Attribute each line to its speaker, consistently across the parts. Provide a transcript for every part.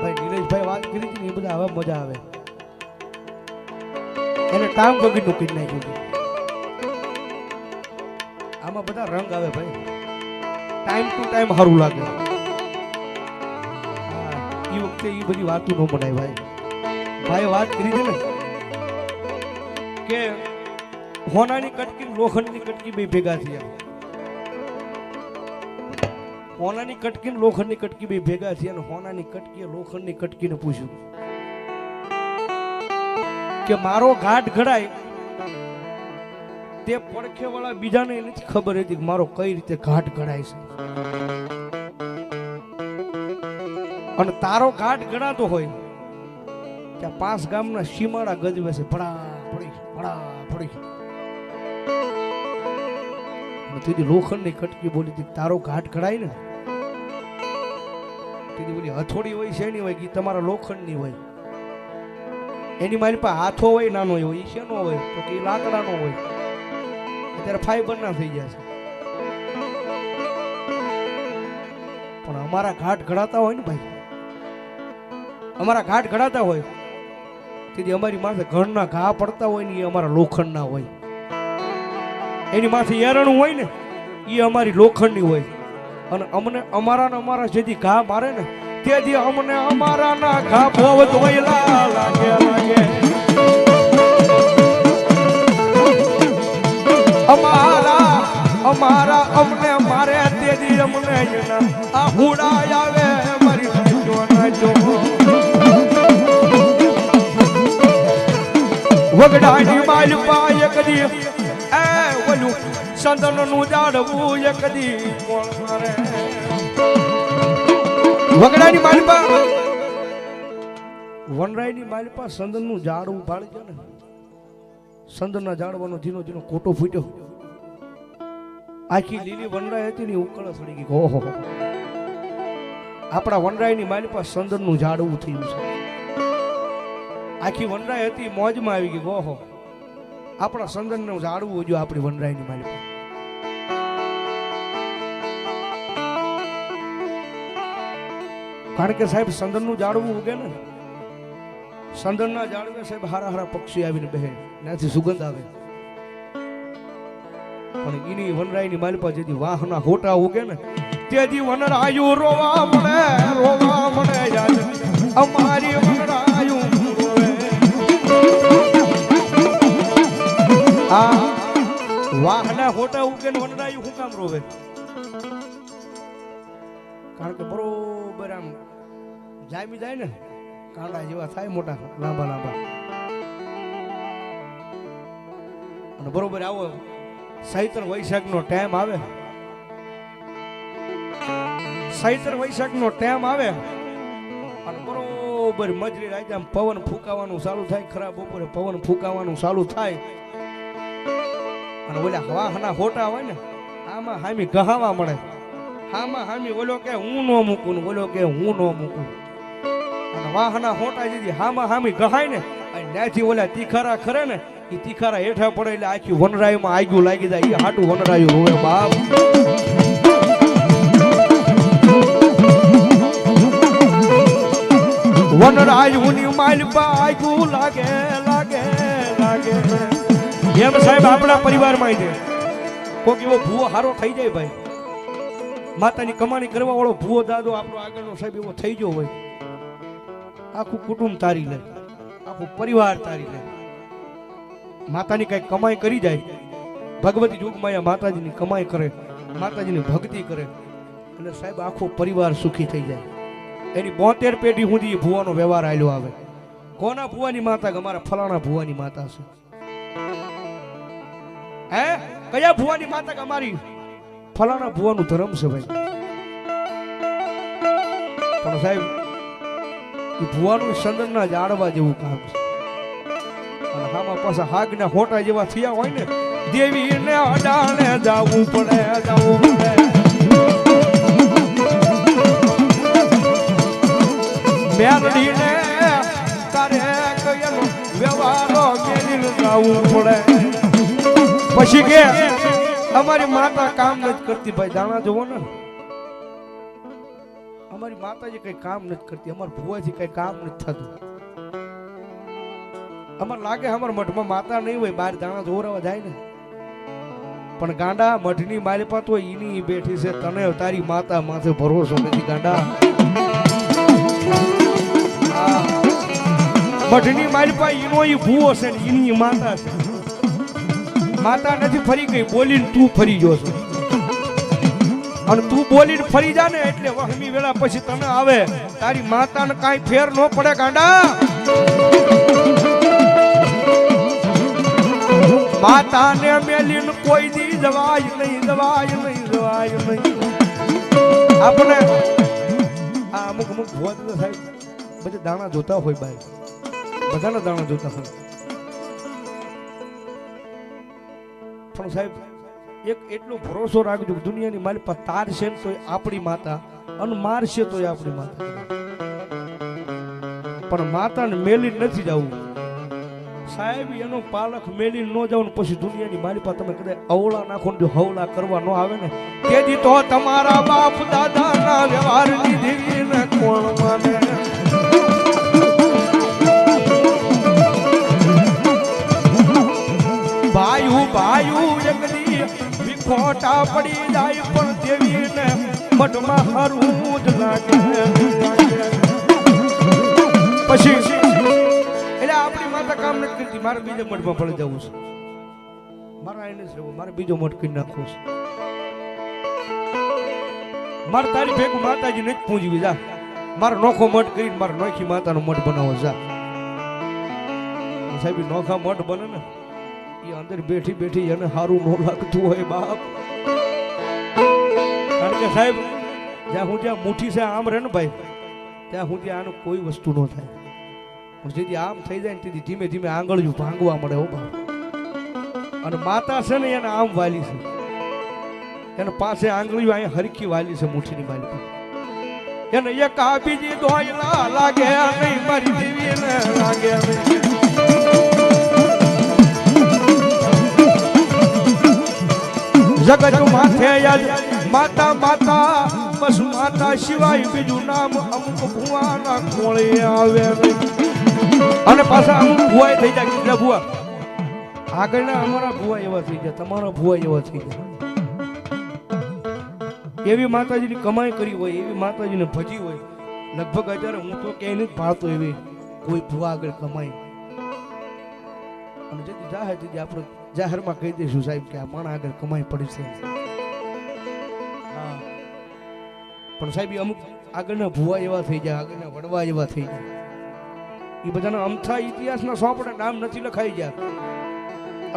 Speaker 1: ભાઈ નીરજભાઈ વાત કરી હતી ને એ બધા હવે મજા આવે. એને કામ વગરનું કરી નાખ્યું આમાં બધા રંગ આવે ભાઈ. ટાઈમ ટુ ટાઈમ સારું લાગે. એ વખતે એ બધી વાતો ન મનાય ભાઈ. ભાઈ વાત કરી છે ને કે હોનાની કટકી ને લોખંડની કટકી બે ભેગા થયા. હોનાની કટકી ને લોખંડની કટકી બે ભેગા થયા અને હોનાની કટકીએ લોખંડની કટકીને પૂછ્યું કે મારો ઘાટ ઘડાય, તે પડખે વાળા બીજાને નથી ખબર હતી કે મારો કઈ રીતે ઘાટ ઘડાય છે. અને તારો ઘાટ ઘડાતો હોય ત્યાં પાંચ ગામના સીમાડા ગજવે છે, ભડા પડી ભડા પડી. લોખંડની કટકી બોલી હતી તારો ઘાટ ઘડાય ને તેથી બોલી હથોડી હોય છે હોય, ઈ તમારા લોખંડની હોય. એની મારી પાસે હાથો હોય, નાનો હોય એ શેનો હોય? તો કે લાકડાનો હોય. અત્યારે ફાઈબર ના થઈ ગયા છે. પણ અમારા ઘાટ ઘડાતા હોય ને ભાઈ. અમારા ઘાટ ઘડાતા હોય. તેથી અમારી માથે ઘરના ઘા પડતા હોય ને એ અમારા લોખંડના હોય. એની માથે એરણું હોય ને એ અમારી લોખંડની હોય. અને અમને અમારા ને અમારા જેથી ઘા મારે ને, તેથી અમને અમારા ના ઘા ભોવ ધોયલા લાગે લાગે. અમારા અમારા અમને મારે, તેથી અમને આ હુડા આવે, મારી નાચો નાચો વગડાની માલ પાય કદી, એ ઓલું સંતનનું જાડવું એ કદી કોણ મારે? વગડાની માલપા. વનરાયની માલપા સંદનનું ઝાડવું પાડી છે ને. સંદનના ઝાડવાનો ધીનો ધીનો કોટો ફૂટ્યો. આખી લીલી વનરાય હતી ને ઉકળ સડી ગઈ. ઓહો આપણા વનરાયની માલપા સંદનનું ઝાડવું થયું છે. આખી વનરાય હતી, મોજમાં આવી ગઈ. ઓહો. આપણા સંદનનું ઝાડવું જો આપણી વનરાયની માલપા. કારણ કે સાહેબ, સંદનનું જાળવું ઉગે ને. સંદનના જાળવે સાહેબ, હારા હારા પક્ષી આવીને બેહે. ત્યાંથી સુગંધ આવે. પણ એની વનરાયની માલપા જેથી વાહના હોટા ઉગે ને, તેથી વનરાયુ રોવા મળે રોવા મળે અમારી વનરાયું. આ વાહના હોટા ઉગે ને વનરાયુ હું કામ રોવે? કારણ કે બરોબર આમ જામી જાય ને, કાંડા જેવા થાય મોટા, લાંબા લાંબા. અને બરોબર આવો સૈત્ર વૈશાખ નો ટાઈમ આવે. સૈત્ર વૈશાખ નો ટાઈમ આવે. અને બરોબર મજરી રાજા પવન ફૂંકાવાનું ચાલુ થાય, ખરાબ બપોરે પવન ફૂંકાવાનું ચાલુ થાય. અને ઓલા વાહના હોટા હોય ને, આમાં હામી ગહાવા મળે. હામાં હામી ઓલો કે હું નો મૂકું ઓલો કે હું નો મૂકું. અને વાહના હોટા દીધી હામાં હામી ગહાય ને અને ત્યાંથી ઓલા તીખારા ખરે ને એ તીખારા હેઠા પડે એટલે આખી વનરાયમાં આગું લાગી જાય એ હાટું વનરાયું હોય બાપ. વનરાયુની માલપા આગું લાગે લાગે લાગે. એમ સાહેબ આપણા પરિવારમાં છે. કોક એવો ભૂવો હારો થઈ જાય ભાઈ. માતાની કમાણી કરવા વાળો ભૂવો દાદો આપણો આગળનો સાહેબ એવો થઈ ગયો હોય. આખું કુટુંબ તારી લે, આખું પરિવાર તારી લે. માતાની કઈ કમાઈ કરી જાય. ભગવતી યુગમાં માતાજીની કમાઈ કરે, માતાજીની ભક્તિ કરે. અને સાહેબ, આખો પરિવાર સુખી થઈ જાય. એની બોતેર પેઢી સુધી ભુવાનો વ્યવહાર આલ્યો આવે. કોના ભુવાની માતા અમારા ફલાણા ભુવાની માતા છે? હે? કયા ભુવાની માતા અમારી? ફલાણા ભુવાનું ધર્મ છે ભાઈ. પણ સાહેબ એ ભુવાનું સંદનના જાળવા જેવું કામ છે. અને હામાં પાછા હાગના હોટા જેવા થયા હોય ને, દેવીને અડાણે જાવું પડે જાવું પડે. મેરડીને તારે કયલો વ્યવહારો મેલીને જાવું પડે. પછી કે, અમારી માતા કામ નથી કરતી, ભાઈ, દાણા જોવો ને. અમારી માતાજી કઈ કામ નથી કરતી, અમારા ભુવાજી કઈ કામ નથી થતું. અમાર લાગે અમારા મઠમાં માતા નહીં હોય, બાર દાણા જોરાવા જાય ને. પણ ગાંડા મઠની માલિપા તો ઈની એની બેઠી છે, તને તારી માતા માથે ભરોસો નથી, ગાંડા. મઠની મારી પાસે ઈનો ઈ ભૂવો છે ને, ઈની માતા છે. માતા નથી ફરી ગઈ, બોલીને તું ફરી ગયો છો. અને તું બોલીને ફરી જા ને એટલે વહમી વેળા પછી તને આવે. તારી માતાને કાંઈ ફેર ન પડે ગાંડા. માતાને મેલીને કોઈ દી જવાય નહીં જવાય નહીં જવાય નહીં. આપણે આ અમુક અમુક ભોજ થાય બધા દાણા જોતા હોય ભાઈ બધાના દાણા જોતા હોય. પણ સાહેબ એક એટલો ભરોસો રાખજો દુનિયાની પાસે તાર છે ને તોય આપણી માતા અને માર છે તોય આપણી માતા. પણ માતાને મેલી નથી જવું. સાહેબ, એનો પાલક મેલી ન જાવ ને પછી દુનિયાની પાસે તમે કદાચ અવળા નાખો ને જો હવળા કરવા ન આવે ને, તેથી તો તમારા બાપ દાદાના વ્યવહારની દેવીને કોણ માને? વિખોટા પડી જાય પણ દેવીને મઠમાં હારું જ લાગે. પછી, એટલે આપણી માતા કામ નથી કરતી, મારે બીજા મઠમાં પડી જવું છે. મારા એને રહેવું મારે બીજો મઠ કરી નાખવો છે. મારે તારી ભેગું માતાજી નથી પૂંજવી, જા. મારો નોખો મઠ કરીને મારો નોખી માતાનો મઠ બનાવો, જા. સાહેબ નોખા મઠ બને ને અંદર બેઠી બેઠી એને સારું ન લાગતું હોય બાપ. કારણ કે સાહેબ, જ્યાં હું જ્યાં મુઠ્ઠી છે, આમ રહે ને ભાઈ, ત્યાં હું ત્યાં આનું કોઈ વસ્તુ ન થાય. જેથી આમ થઈ જાય ને તેથી ધીમે ધીમે આંગળીયું ભાંગવા મળે હો બાપ. અને માતા છે ને એને આમ વાલી છે. એને પાસે આંગળી અહીંયા હરખી વાલી છે મુઠ્ઠીની વાલી પર એને એક આ બીજી દોયલા લાગે નહીં, મારી દેવીને લાગે નહીં. જગત માથે યાદ માતા માતા, બસ માતા સિવાય બીજું નામ અમુક ભુવાના કોળે આવે. અને પાછા અમુક ભુવાય થઈ જાય કેટલા ભુવા. આગળના અમારા ભુવા એવા થઈ ગયા, તમારા ભુવા એવા થઈ ગયા. એવી માતાજીની કમાઈ કરી હોય, એવી માતાજીને ભજી હોય. લગભગ અત્યારે હું તો ક્યાંય નથી ભાળતો એવી કોઈ ભુવા આગળ કમાઈ. અને જેથી જાહેર તેથી આપણે જાહેરમાં કહી દઈશું સાહેબ કે આ માણા આગળ કમાઈ પડી છે. પણ સાહેબ અમુક આગળના ભુવા એવા થઈ જાય આગળના વડવા એવા થઈ જાય એ બધાના અમથા ઇતિહાસના સોંપડા નામ નથી લખાઈ ગયા?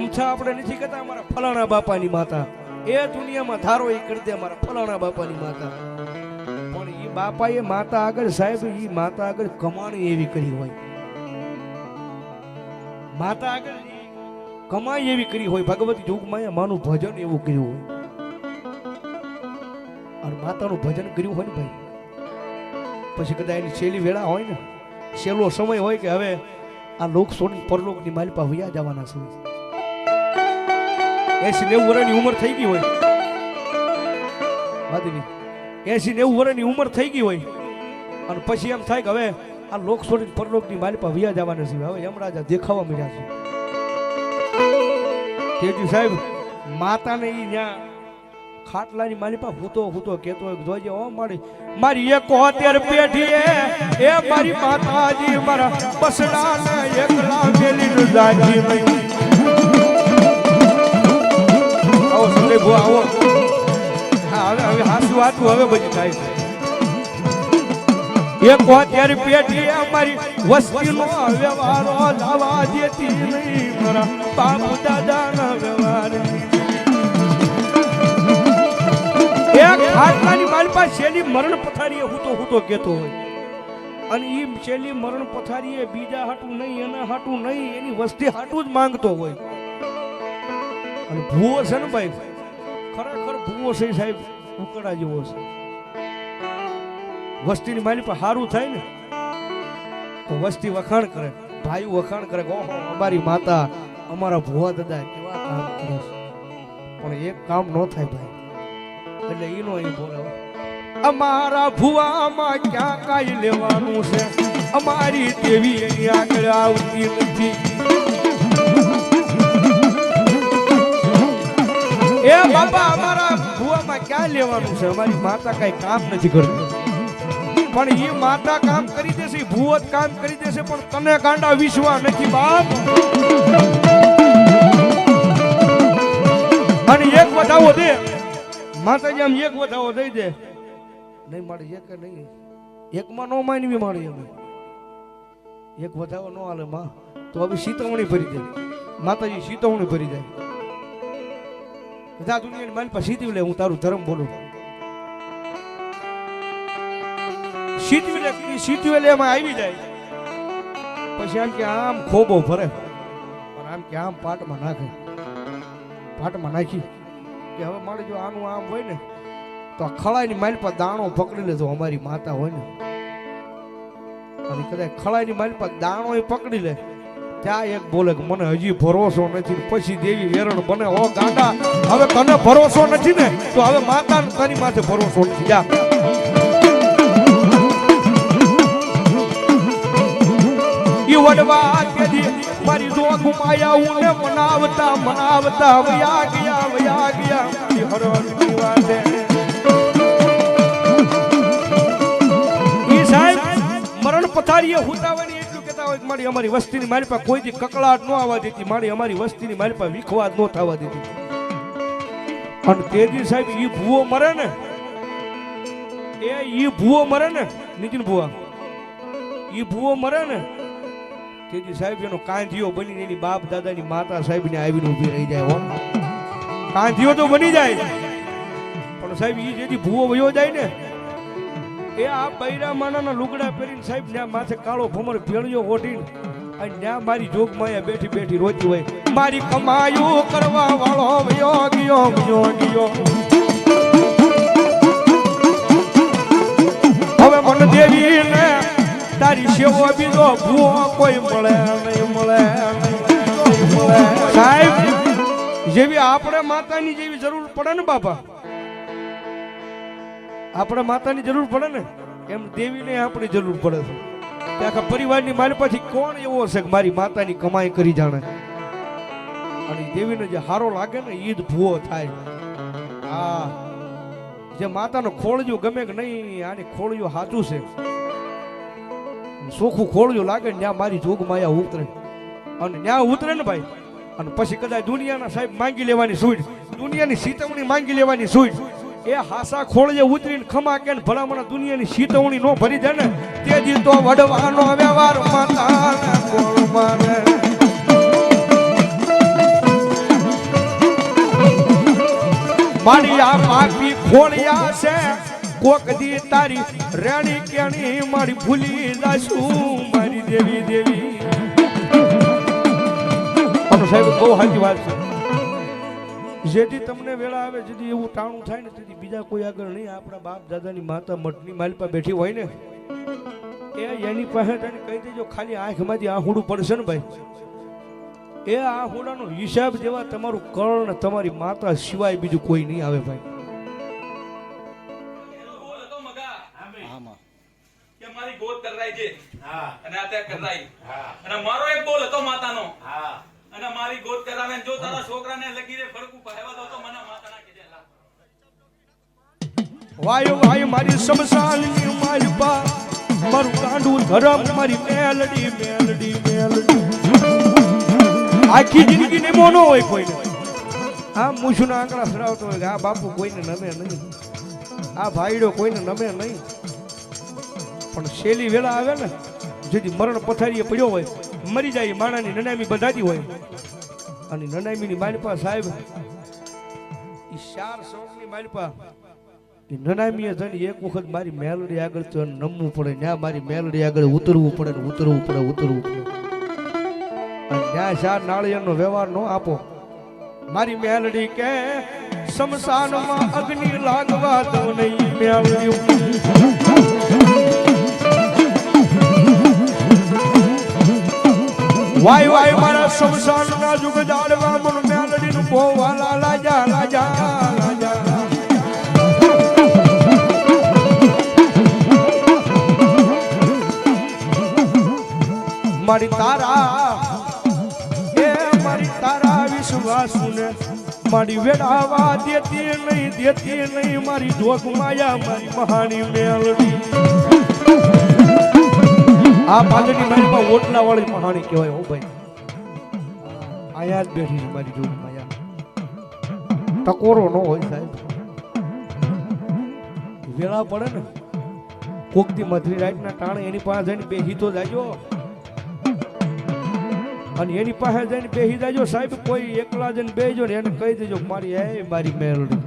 Speaker 1: અમથા આપણે નથી કહેતા અમારા ફલાણા બાપાની માતા. એ દુનિયામાં ધારો એ કરી દે અમારા ફલાણા બાપાની માતા. પણ એ બાપાએ માતા આગળ સાહેબ એ માતા આગળ કમાણી એવી કરી હોય. માતા આગળ કમાઈ એવી કરી હોય, ભગવતી જોગમાં માનું ભજન એવું કર્યું હોય. અને માતાનું ભજન કર્યું હોય ને ભાઈ? પછી કદાચ એની છેલ્લી વેળા હોય ને, છેલ્લો સમય હોય કે હવે આ લોક છોડીને પરલોકની માલપા વયા જવાના છે. એસી નેવું વર્ષની ઉંમર થઈ ગઈ હોય. માધવી એસી નેવું વર્ષની ઉંમર થઈ ગઈ હોય. અને પછી એમ થાય કે હવે આ લોક છોડીને પરલોકની માલપા વયા જવાના છે. હવે યમરાજા દેખાવા મળ્યા છે. તેજી સાહેબ, માતાને ઈ ન્યા ખાટલાની માલિપા હૂતો હૂતો કેતો હોય, જોજે ઓ મારી મારી એકોતેર પેઢી એ મારી માતાજી મારા બસડાને એકલા મેલી નહીં આવો સંજય ભો આવો. હવે હવે હાસુ હાથું હવે બધી થાય છે. એકોતેર પેઢી અમારી વસ્તીનો વ્યવહારો લાવા દેતી નહીં મારા બાપુ વ્યવહાર વસ્તી હાટું ભૂવો છે ને ભાઈ, ખરેખર ભૂવો છે સાહેબ, ઉકળા જેવો છે. વસ્તીની માલી પર સારું થાય ને, તો વસ્તી વખાણ કરે, ભાઈ વખાણ કરે અમારી માતા અમારા ભુવા દાદા કેવા કામ કરે છે. પણ એક કામ ન થાય ભાઈ. એટલે એનો અહીં બોલાવો. અમારા ભુવામાં ક્યાં કાંઈ લેવાનું છે? અમારી દેવી એની આગળ આવતી નથી. એ બાપા, અમારા ભુવામાં ક્યાં લેવાનું છે? અમારી માતા કઈ કામ નથી કરતી. પણ એ માતા કામ કરી દેશે ભૂવત કામ કરી દેશે, પણ તને ગાંડા વિશ્વા નથી, બાપ. માતાજી આમ એક વધાવો દઈ દે. નહીં મારે એક નહીં. એકમાં નો માનવી મારી અમે. એક વધાવો નો હાલે માં. તો હવે સીતવણી ભરી દે. માતાજી સીતવણી ભરી જાય બધા દુનિયાની મારી પાસે સીતવી લે, હું તારું ધર્મ બોલું. સીતવી લે સીતવી લે, એમાં આવી જાય. પછી આમ કે આમ ખોબો ભરે. પણ આમ કે આમ પાટમાં નાખે. પાટમાં નાખી. કે હવે મારે જો આનું આમ હોય ને, તો આ ખળાઈની માલ પર દાણો પકડી લેજો અમારી માતા હોય ને. અને કદાચ ખળાઈની માઇલ પર દાણો એ પકડી લે, ત્યાં એક બોલે કે મને હજી ભરોસો નથી, પછી દેવી વેરણ બને, ઓ ગાંડા, હવે તને ભરોસો નથી ને, તો હવે માતા તારી માથે ભરોસો નથી, જા. વડવા મારી જોગ માયા ઉને મનાવતા મનાવતા, વયા ગયા, વયા પથારીએ હુતાવાની એટલું કહેતા હોય કે ન આવવા દેતી તેજી સાહેબ ઈ ભૂવો મરે ને, એ ઈ ભૂવો મરે ને, નીતિન ભૂવા, ઈ ભૂવો મરે ને તેથી સાહેબ એનો કાંધિયો બનીને એની બાપ દાદાની માતા સાહેબ ને આવીને ઊભી રહી જાય હો. કાંધિયો તો બની જાય. પણ સાહેબ એ જેથી ભૂવો વયો જાય ને, એ આ બૈરા માનાના લુગડા પહેરીને સાહેબ ત્યાં માથે કાળો ભમર ભેળિયો ઓઢીને અને ત્યાં મારી જોગમાયા બેઠી બેઠી રોતી હોય. મારી કમાયું કરવા વાળો વયો ગયો ગયો ગયો. હવે મન દેવી ને તારી સેવો બીજો ભૂવો કોઈ મળે નહીં, મળે. સાહેબ જેવી આપણે માતાની જેવી જરૂર પડે ને બાપા? આપણે માતાની જરૂર પડે ને? એમ દેવીને આપણી જરૂર પડે છે. કે આખા પરિવારની મારી પાછી કોણ એવો હશે કે મારી માતાની કમાઈ કરી જાણે? અને દેવીને જે હારો લાગે ને ઈદ ભૂવો થાય. હા જે માતાનો ખોળજો ગમે કે નહીં, આની ખોળજો સાચું છે. સોખું ખોળજો લાગે ને, ત્યાં મારી જોગ માયા ઉતરે. અને ત્યાં ઉતરે ને ભાઈ અને પછી કદાચ દુનિયાના સાહેબ માંગી લેવાની સુઈડ દુનિયાની સીતવણી માંગી લેવાની સુઈડ એ હાસા ખોળજે ઉતરીને ખમા કે ભલામણ દુનિયાની સીતવણી નો ભરી દે ને, તે તો વડવાનો વ્યવહાર માતાના કોળમાં રે. મારી આ પાપી ખોળિયા છે, કોક દી તારી રેણી કેણી મારી ભૂલી જાશું. મારી દેવી દેવી. અને સાહેબ બહુ સાચી વાત છે. જેથી તમને વેળા આવે જેથી એવું ટાણું થાય ને તેથી બીજા કોઈ આગળ નહીં. આપણા બાપ દાદાની માતા મઠની માલપા બેઠી હોય ને એ એની પાસે તને કહી દેજો ખાલી આંખમાંથી આહુડું પડશે ને ભાઈ. એ આહુડાનો હિસાબ જેવા તમારું કર્ણ તમારી માતા સિવાય બીજું કોઈ નહીં આવે ભાઈ.
Speaker 2: બોલ હતો મગા
Speaker 3: આમાં.
Speaker 2: કે મારી ગોત કરાઈ છે.
Speaker 3: હા.
Speaker 2: અને આ તે કરાઈ.
Speaker 3: હા.
Speaker 2: અને મારો એક બોલ હતો માતાનો.
Speaker 3: હા.
Speaker 2: અને મારી ગોદ કરાવે જો તારા છોકરાને લગીરે ફરકું પહેવા દો તો મને માતાના કીધે
Speaker 1: વાયુ વાયુ મારી શમશાનની માલપા મારું કાંડું ધરમ મારી મેલડી મેલડી મેલડી. આખી જિંદગી ને મોનો હોય કોઈને. આ મૂછના આંકડા ફરાવતો હોય આ બાપુ કોઈને નમે નહીં. આ ભાઈડો કોઈને નમે નહીં. પણ શેલી વેળા આવે ને જેથી મરણ પથારીએ પડ્યો હોય મરી જાય માણાની નનામી બંધાતી હોય. અને નનામીની માલપા સાહેબ, ઈ ચાર સૌની માલપા. એ નનામીએ થઈને એક વખત મારી મેલડી આગળ તો નમવું પડે ત્યાં મારી મેલડી આગળ ઉતરવું પડે ને ઉતરવું પડે ઉતરવું પડે. ત્યાં ચાર નાળિયેરનો વ્યવહાર નો આપો. મારી મેલડી કે સમસાનમાં અગ્નિ લાગવા દો નહીં મેલડી વાય વાય મારા સંસારના જુગ જાળવા મન મેલડી ભોવા લાલા જા લાજા લાજા મારી તારા, એ મારી તારા વિશ્વાસુને મારી વેડાવા દેતી નહીં દેતી નહીં મારી જોગ માયા, મારી મહાની મેલડી. આ મારી પાસે ઓટલા વાળી મહાણી કહેવાય, હો ભાઈ. આયા જ બેઠી છે મારી જોગ માયા ટકોરો ન હોય સાહેબ. વેળા પડે ને. કોકથી મધરી રાઈટના ટાણે એની પાસે જઈને બેહી તો જાજો અને એની પાસે જઈને બેહી જાજો સાહેબ, કોઈ એકલા જઈને બેહજો ને એને કહી દેજો મારી, એ મારી મેલડી.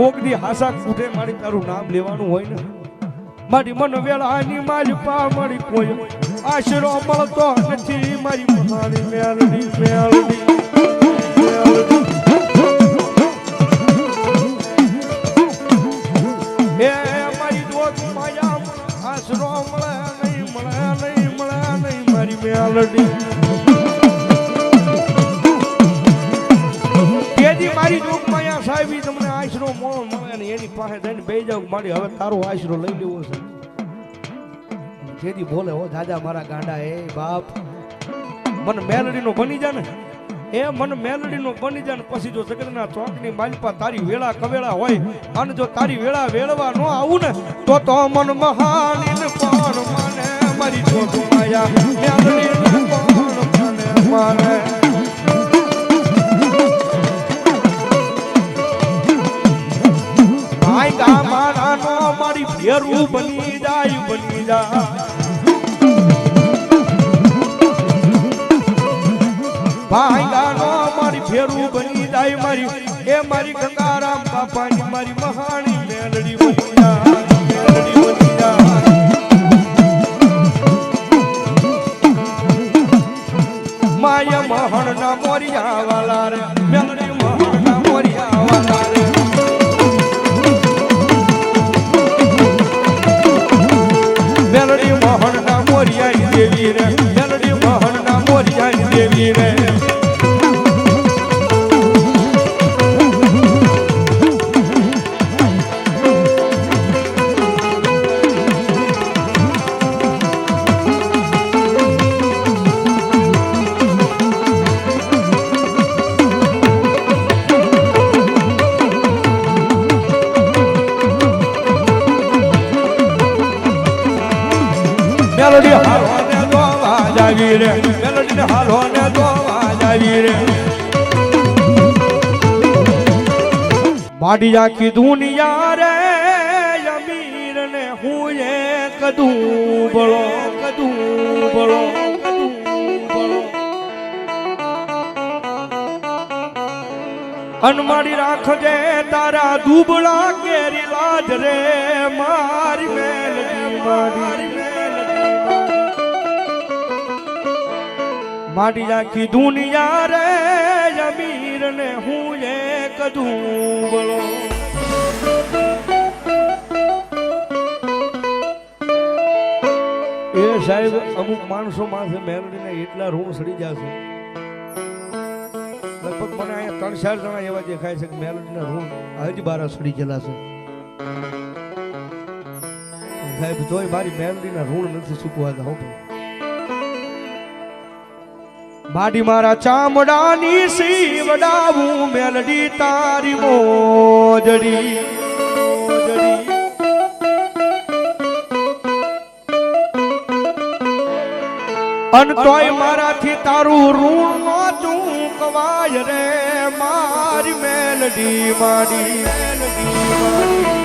Speaker 1: કોક દી હાસા કૂટે મારી તારું નામ લેવાનું હોય ને. મારી મન વેળાની માલપા મારી કોઈ આશરો મળતો નથી. મારી મારી દોત માયા આશરો મળે નહીં મળે નહીં મળે નહીં. મારી મારી દુઃખ માયા સાહેબ તમને આશરો મળો ને એની પાસે જઈને બેસી જાવ મારી હવે તારો આશરો લઈ બોલે, હો દાદા મારા ગાંડા, એ બાપ. મન મેલડીનો બની જા ને એ મન મેલડીનો બની જાય ને પછી જો જગતના ચોકની માલપા તારી વેળા કવેળા હોય, અને જો તારી વેળા વેળવા ન આવું ને, તો તો મન મહાન ને પણ મને, મારી જોગ માયા. મેલડી ને પણ મને. માને મારી ફેરું બની જાય બની જાય. ફેરું બની જાય મારી. એ મારી ગંગારામ બાપાની મારી મહાણી મેલડી બની જાય, મેલડી બની જાય. માયા મહણ ના મોરિયા વાલા રે, મેલડી મેલડી હાલવાને દોવા જાવી રે. મેલડી ને હાલવાને દોવા જાવી રે. માડી કીધું દુનિયા રે અમીર ને હું એ કદું બળો કદું બળો અનમાડી રાખજે તારા દુબળા કેરી લાજ રે મારી મેલડી મારી માડી આખી દુનિયા રે અમીર ને હું એક ધૂબળો. એ સાહેબ, અમુક માણસો માથે મેલડીને એટલા ઋણ સડી જશે. લગભગ મને અહીંયા ત્રણ ચાર જણા એવા દેખાય છે કે મેલોડીના ઋણ હજ બાર સડી ગયેલા છે. સાહેબ, તોય મારી મેલોડીના ઋણ નથી ચૂકવાતા, હો ભાઈ માડી મારા ચામડાની સીવડાવું મેલડી તારી મોજડી. મોજડી અન તોય મારાથી તારું ઋણ નો ચૂકવાય રે મારી મેલડી માડી મેલડી માડી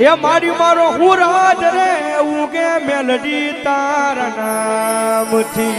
Speaker 1: એ મારી મારો હું રાજ રે ઉગે મેલડી તારા નામથી